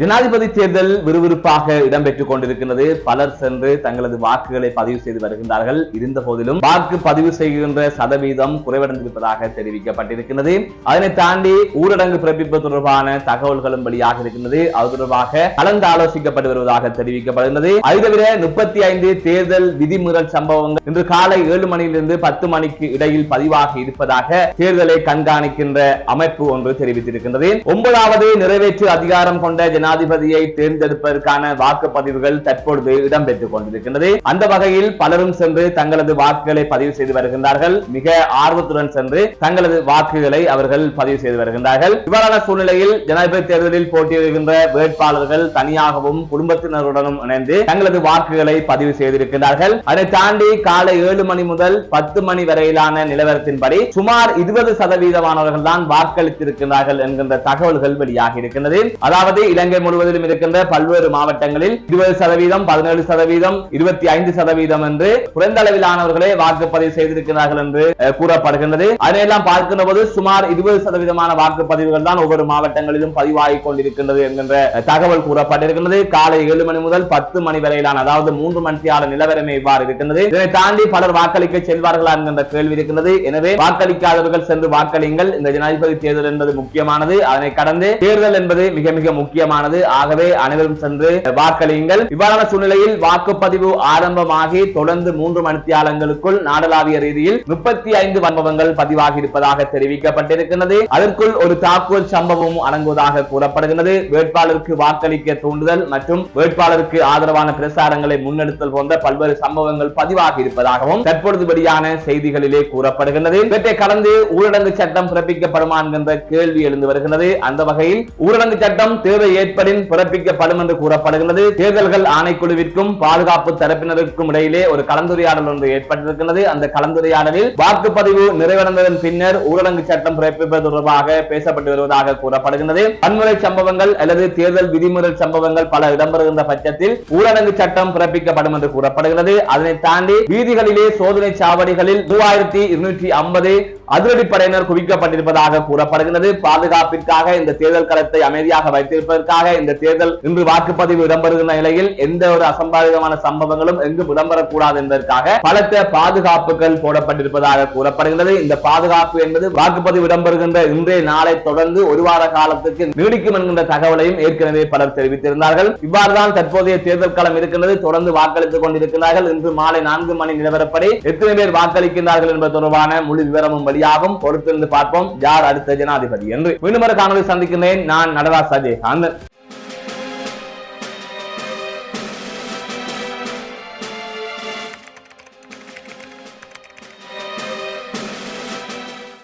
ஜனாதிபதி தேர்தல் விறுவிறுப்பாக இடம்பெற்றுக் கொண்டிருக்கிறது பலர் சென்று தங்களது வாக்குகளை பதிவு செய்து வருகின்றார்கள். இருந்த போதிலும் வாக்கு பதிவு செய்கின்ற சதவீதம் குறைவடைந்திருப்பதாக தெரிவிக்கப்பட்டிருக்கிறது அதனை தாண்டி ஊரடங்கு பிறப்பிப்பு தொடர்பான தகவல்களும் வெளியாக இருக்கின்றது. அது தொடர்பாக கலந்து ஆலோசிக்கப்பட்டு வருவதாக தெரிவிக்கப்படுகிறது அது தவிர முப்பத்தி ஐந்து தேர்தல் விதிமுறை சம்பவங்கள் இன்று காலை ஏழு மணியிலிருந்து பத்து மணிக்கு இடையில் பதிவாக இருப்பதாக தேர்தலை கண்காணிக்கின்ற அமைப்பு ஒன்று தெரிவித்திருக்கின்றது. ஒன்பதாவது நிறைவேற்று அதிகாரம் கொண்ட ஜனாதிபதியை தேர்ந்தெடுப்பதற்கான வாக்குப்பதிவுகள் தற்பொழுது இடம்பெற்றுக் கொண்டிருக்கின்றது. அந்த வகையில் பலரும் சென்று தங்களது வாக்குகளை பதிவு செய்து வருகின்றார்கள். மிக ஆர்வத்துடன் சென்று தங்களது வாக்குகளை அவர்கள் பதிவு செய்து வருகின்றார்கள். இவ்வாறான சூழ்நிலையில் ஜனாதிபதி தேர்தலில் போட்டியிடுகின்ற வேட்பாளர்கள் தனியாகவும் குடும்பத்தினருடனும் இணைந்து தங்களது வாக்குகளை பதிவு செய்திருக்கிறார்கள் அதை தாண்டி காலை ஏழு மணி முதல் பத்து மணி வரையிலான நிலவரத்தின்படி சுமார் இருபது சதவீதமானவர்கள் தான் வாக்களித்திருக்கிறார்கள் என்கின்ற தகவல்கள் வெளியாகி இருக்கின்றது. அதாவது இலங்கை இலங்கை முழுவதிலும் இருக்கின்ற பல்வேறு மாவட்டங்களில் இருபது சதவீதம் பதினேழு சதவீதம் இருபத்தி ஐந்து சதவீதம் என்று குறைந்த அளவிலானவர்களே வாக்குப்பதிவு செய்திருக்கிறார்கள் என்று கூறப்படுகின்றது. அதையெல்லாம் பார்க்கின்ற போது சுமார் இருபது சதவீதமான வாக்குப்பதிவுகள் தான் ஒவ்வொரு மாவட்டங்களிலும் பதிவாகிக் கொண்டிருக்கின்றது என்கின்ற தகவல் கூறப்பட்டிருக்கின்றது. காலை ஏழு மணி முதல் பத்து மணி வரையிலான அதாவது மூன்று மணித்தியால நிலவரமே இவ்வாறு இருக்கின்றது. இதனை தாண்டி பலர் வாக்களிக்க செல்வார்களா என்கின்ற கேள்வி இருக்கின்றது. எனவே வாக்களிக்காதவர்கள் சென்று வாக்களியுங்கள். இந்த ஜனாதிபதி தேர்தல் என்பது முக்கியமானது. அதனை கடந்து தேர்தல் என்பது மிக மிக முக்கியமானது. ஆகவே அனைவரும் சென்று வாக்களியுங்கள். இவ்வாறான சூழ்நிலையில் வாக்குப்பதிவு ஆரம்பமாகி தொடர்ந்து மூன்று மணித்தியாலங்களுக்குள் நாடளாவிய ரீதியில் முப்பத்தி ஐந்து சம்பவங்கள் பதிவாகி இருப்பதாக தெரிவிக்கப்பட்டிருக்கிறது அதற்குள் ஒரு தாக்குதல் சம்பவமும் அடங்குவதாக கூறப்படுகிறது வேட்பாளருக்கு வாக்களிக்க தூண்டுதல் மற்றும் வேட்பாளருக்கு ஆதரவான பிரசாரங்களை முன்னெடுத்தல் போன்ற பல்வேறு சம்பவங்கள் பதிவாகி இருப்பதாகவும் தற்பொழுது வெளியான செய்திகளிலே கூறப்படுகிறது இவற்றை கடந்து ஊரடங்கு சட்டம் பிறப்பிக்கப்படுமா என்கின்ற கேள்வி எழுந்து வருகிறது அந்த வகையில் ஊரடங்கு சட்டம் தேவை ஏற்ப ஏற்படின் பிறப்பிக்கப்படும் என்று கூறப்படுகிறது. தேர்தல்கள் ஆணைக்குழுவிற்கும் பாதுகாப்பு தரப்பினருக்கும் இடையிலே ஒரு கலந்துரையாடல் ஒன்று ஏற்பட்டிருக்கிறது அந்த கலந்துரையாடலில் வாக்குப்பதிவு நிறைவடைந்ததன் பின்னர் ஊரடங்கு சட்டம் பிறப்பிப்பது தொடர்பாக பேசப்பட்டு வருவதாக கூறப்படுகிறது வன்முறை சம்பவங்கள் அல்லது தேர்தல் விதிமுறை சம்பவங்கள் பல இடம்பெறுகின்ற பட்சத்தில் ஊரடங்கு சட்டம் பிறப்பிக்கப்படும் என்று கூறப்படுகிறது. அதனை தாண்டி வீதிகளிலே சோதனை சாவடிகளில் மூவாயிரத்தி இருநூற்றி ஐம்பது அதிரடிப்படையினர் குவிக்கப்பட்டிருப்பதாக கூறப்படுகிறது. பாதுகாப்பிற்காக இந்த தேர்தல் களத்தை அமைதியாக வைத்திருப்பதற்காக இந்த தேர்தல் இன்று வாக்குப்பதிவு இடம்பெறுகின்ற நிலையில் எந்த ஒரு அசம்பாவிதமான சம்பவங்களும் எங்கும் இடம்பெறக்கூடாது என்பதற்காக பலத்த பாதுகாப்புகள் போடப்பட்டிருப்பதாக கூறப்படுகிறது இந்த பாதுகாப்பு என்பது வாக்குப்பதிவு இடம்பெறுகின்ற இன்றைய நாளை தொடர்ந்து ஒரு வார காலத்துக்கு நீடிக்கும் என்கின்ற தகவலையும் ஏற்கனவே பலர் தெரிவித்திருந்தார்கள். இவ்வாறுதான் தற்போதைய தேர்தல் களம் இருக்கின்றது. தொடர்ந்து வாக்களித்துக் கொண்டிருக்கிறார்கள் இன்று மாலை நான்கு மணி நிலவரப்படி எத்தனை பேர் வாக்களிக்கின்றார்கள் என்பது தொடர்பான முழு விவரமும் வெளியாகும். பொறுத்திருந்து பார்ப்போம். யார் அடுத்த ஜனாதிபதி என்று மீண்டும் ஒரு காணொலி சந்திக்கிறேன் நான் நடராஜ் அஜய் காந்தன்